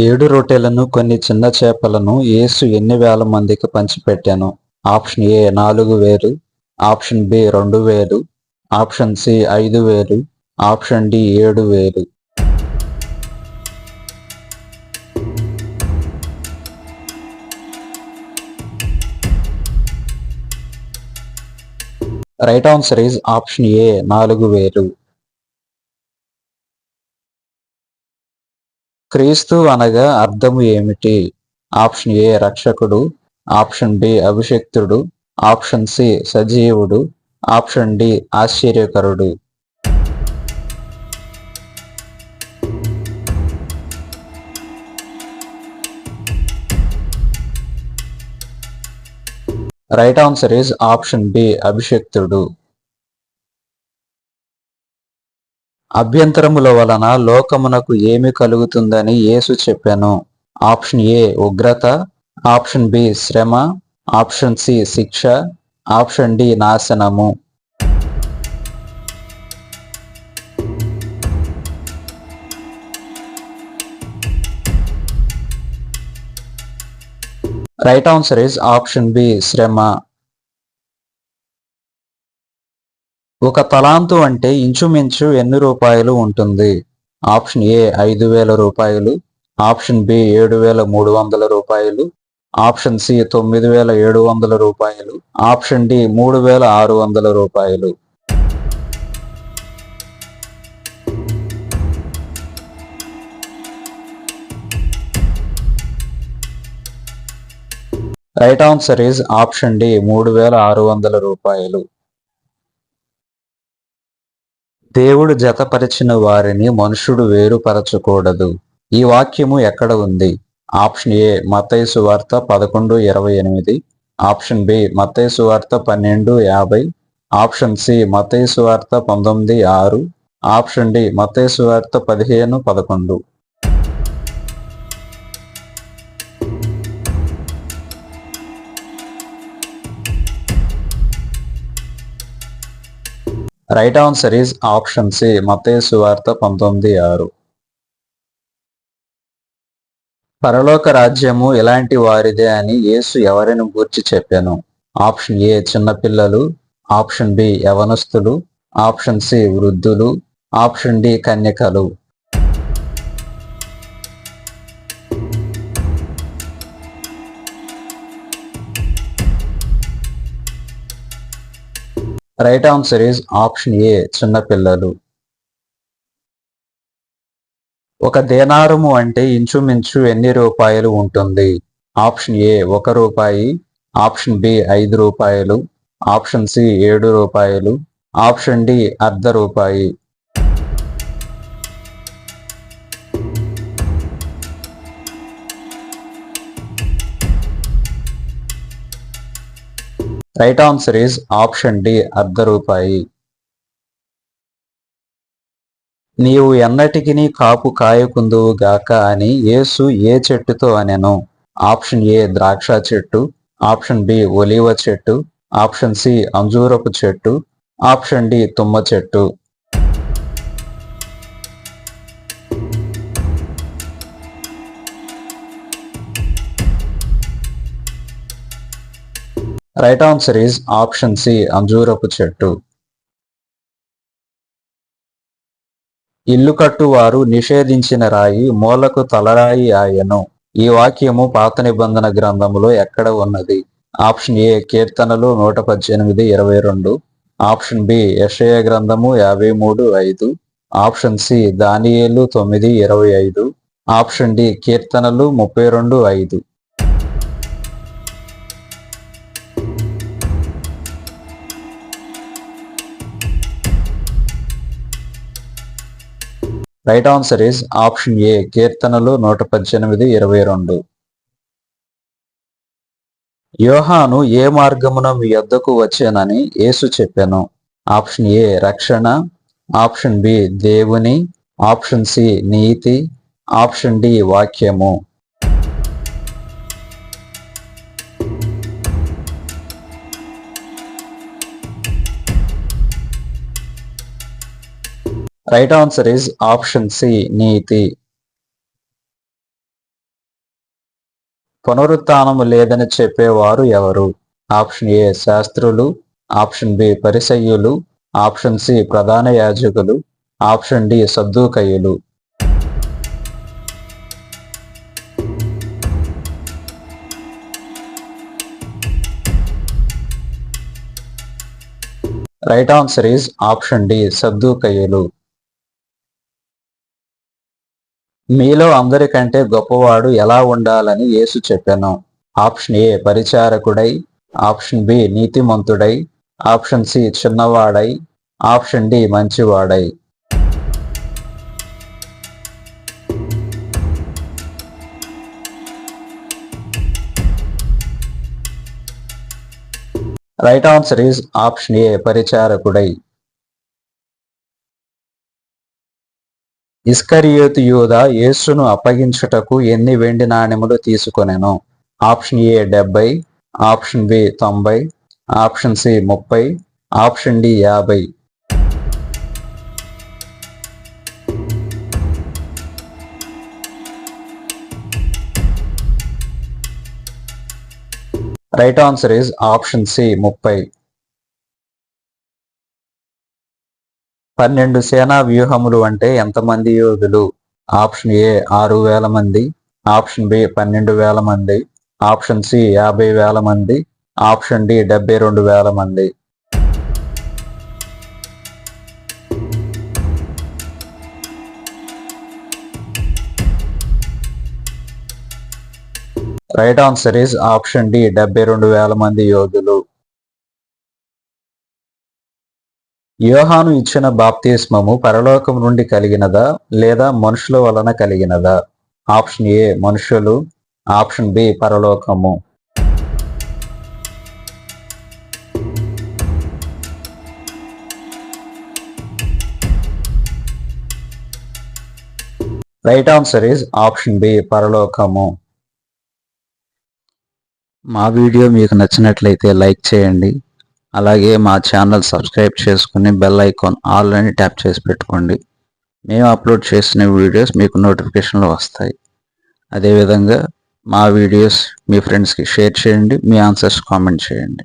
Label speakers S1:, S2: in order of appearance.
S1: ఏడు రొట్టెలను కొన్ని చిన్న చేపలను యేసు ఎన్ని వేల మందికి పంచిపెట్టాను? ఆప్షన్ ఏ నాలుగు వేలు ఆప్షన్ బి రెండు వేలు ఆప్షన్ సి ఐదు వేలు ఆప్షన్ డి ఏడు వేలు. Right answer is option A నాలుగు వేలు. క్రీస్తు అనగా అర్థము ఏమిటి? ఆప్షన్ ఏ రక్షకుడు. ఆప్షన్ బి అభిషక్తుడు. ఆప్షన్ సి సజీవుడు. ఆప్షన్ డి ఆశ్చర్యకరుడు. Right answer is option B అభిషక్తుడు. అభ్యంతరముల వలన లోకమునకు ఏమి కలుగుతుందని యేసు చెప్పాను. ఆప్షన్ ఏ ఉగ్రత. ఆప్షన్ బి శ్రమ. ఆప్షన్ సి శిక్ష. ఆప్షన్ డి నాశనము. Right answer is option B శ్రమ. ఒక తలాంతు అంటే ఇంచుమించు ఎన్ని రూపాయలు ఉంటుంది? ఆప్షన్ ఏ ఐదు వేల రూపాయలు ఆప్షన్ బి ఏడు వేల మూడు వందల రూపాయలు ఆప్షన్ సి తొమ్మిది వేల ఏడు వందల రూపాయలు ఆప్షన్ డి మూడు వేల ఆరు వందల రూపాయలు. Right answer is option D మూడు వేల ఆరు వందల రూపాయలు. దేవుడు జతపరిచిన వారిని మనుషుడు వేరుపరచకూడదు. ఈ వాక్యము ఎక్కడ ఉంది? ఆప్షన్ ఏ మతైసు వార్త పదకొండు ఇరవై ఎనిమిది. ఆప్షన్ బి మతైసు వార్త పన్నెండు యాభై. ఆప్షన్ సి మతైసు వార్త పంతొమ్మిది ఆరు. ఆప్షన్ డి మతైసు వార్త పదిహేను పదకొండు. Right answer is option C మతేసు వార్త పంతొమ్మిది ఆరు పరలోక రాజ్యము ఎలాంటి వారిదే అని యేసు ఎవరిని గూర్చి చెప్పాను? ఆప్షన్ ఏ చిన్నపిల్లలు ఆప్షన్ బి యవనస్తులు. ఆప్షన్ సి వృద్ధులు. Option D కన్యకలు. Right answer is option A చిన్నపిల్లలు ఒక దేనారము అంటే ఇంచుమించు ఎన్ని రూపాయలు ఉంటుంది? ఆప్షన్ ఏ ఒక రూపాయి. ఆప్షన్ బి ఐదు రూపాయలు. ఆప్షన్ సి ఏడు రూపాయలు. ఆప్షన్ డి అర్ధ రూపాయి. Right answer is option D అర్ధ రూపాయి నీవు ఎన్నటికి కాపు కాయకుందువు గాక అని యేసు ఏ చెట్టుతో అనెను. ఆప్షన్ ఏ ద్రాక్ష చెట్టు. ఆప్షన్ బి ఒలివ చెట్టు. ఆప్షన్ సి అంజూరపు చెట్టు. ఆప్షన్ డి తుమ్మ చెట్టు. Right answer is option C అంజూరపు చెట్టు. ఇల్లు కట్టువారు నిషేధించిన రాయి మూలకు తలరాయి ఆయను. ఈ వాక్యము పాత నిబంధన గ్రంథములో ఎక్కడ ఉన్నది? ఆప్షన్ ఏ కీర్తనలు నూట పద్దెనిమిది ఇరవై రెండు. ఆప్షన్ బి యషయ గ్రంథము యాభై మూడు ఐదు. ఆప్షన్ సి దానియేలు తొమ్మిది ఇరవై ఐదు. ఆప్షన్ డి కీర్తనలు ముప్పై రెండు ఐదు. Right answer is option A కీర్తనలు నూట పద్దెనిమిది ఇరవై రెండు. యోహాను ఏ మార్గమున మీ యొద్దకు వచ్చానని యేసు చెప్పాను. ఆప్షన్ ఏ రక్షణ. ఆప్షన్ బి దేవుని. ఆప్షన్ సి నీతి. ఆప్షన్ డి వాక్యము. Right answer is option C నీతి పునరుత్నము లేదని చెప్పేవారు ఎవరు? ఆప్షన్ ఏ శాస్త్రులు. ఆప్షన్ బి పరిసయ్యులు. ఆప్షన్ సి ప్రధాన యాజకులు. Option D సద్దుకయ్యులు. Right answer is option D సద్దుకయ్యులు. మీలో అందరికంటే గొప్పవాడు ఎలా ఉండాలని యేసు చెప్పాను. ఆప్షన్ ఏ పరిచారకుడై. ఆప్షన్ బి నీతిమంతుడై. ఆప్షన్ సి చిన్నవాడై. Option D మంచివాడై. Right answer is option A పరిచారకుడై. ఇస్కరియోతు యూద యేసును అప్పగించుటకు ఎన్ని వెండి నాణెములు తీసుకొనెను? ఆప్షన్ ఏ డెబ్బై ఆప్షన్ బి తొంభై ఆప్షన్ సి ముప్పై ఆప్షన్ డి యాభై. Right answer is option C ముప్పై. పన్నెండు సేనా వ్యూహములు అంటే ఎంతమంది యోధులు? ఆప్షన్ ఏ ఆరు వేల మంది ఆప్షన్ బి పన్నెండు వేల మంది ఆప్షన్ సి యాభై వేల మంది ఆప్షన్ డి డెబ్బై రెండు వేల మంది. Right answer is option D డెబ్బై రెండు వేల మంది యోధులు. యోహాను ఇచ్చిన బాప్తిస్మము పరలోకం నుండి కలిగినదా లేదా మనుషుల వలన కలిగినదా? ఆప్షన్ ఏ మనుషులు. ఆప్షన్ బి పరలోకము. Right answer is option B పరలోకము. మా వీడియో మీకు నచ్చినట్లయితే లైక్ చేయండి. అలాగే మా ఛానల్ సబ్స్క్రైబ్ చేసుకుని బెల్ ఐకాన్ ఆల్ అని ట్యాప్ చేసి పెట్టుకోండి. మేము అప్లోడ్ చేసిన వీడియోస్ మీకు నోటిఫికేషన్లు వస్తాయి. అదేవిధంగా మా వీడియోస్ మీ ఫ్రెండ్స్కి షేర్ చేయండి మీ ఆన్సర్స్ కామెంట్ చేయండి.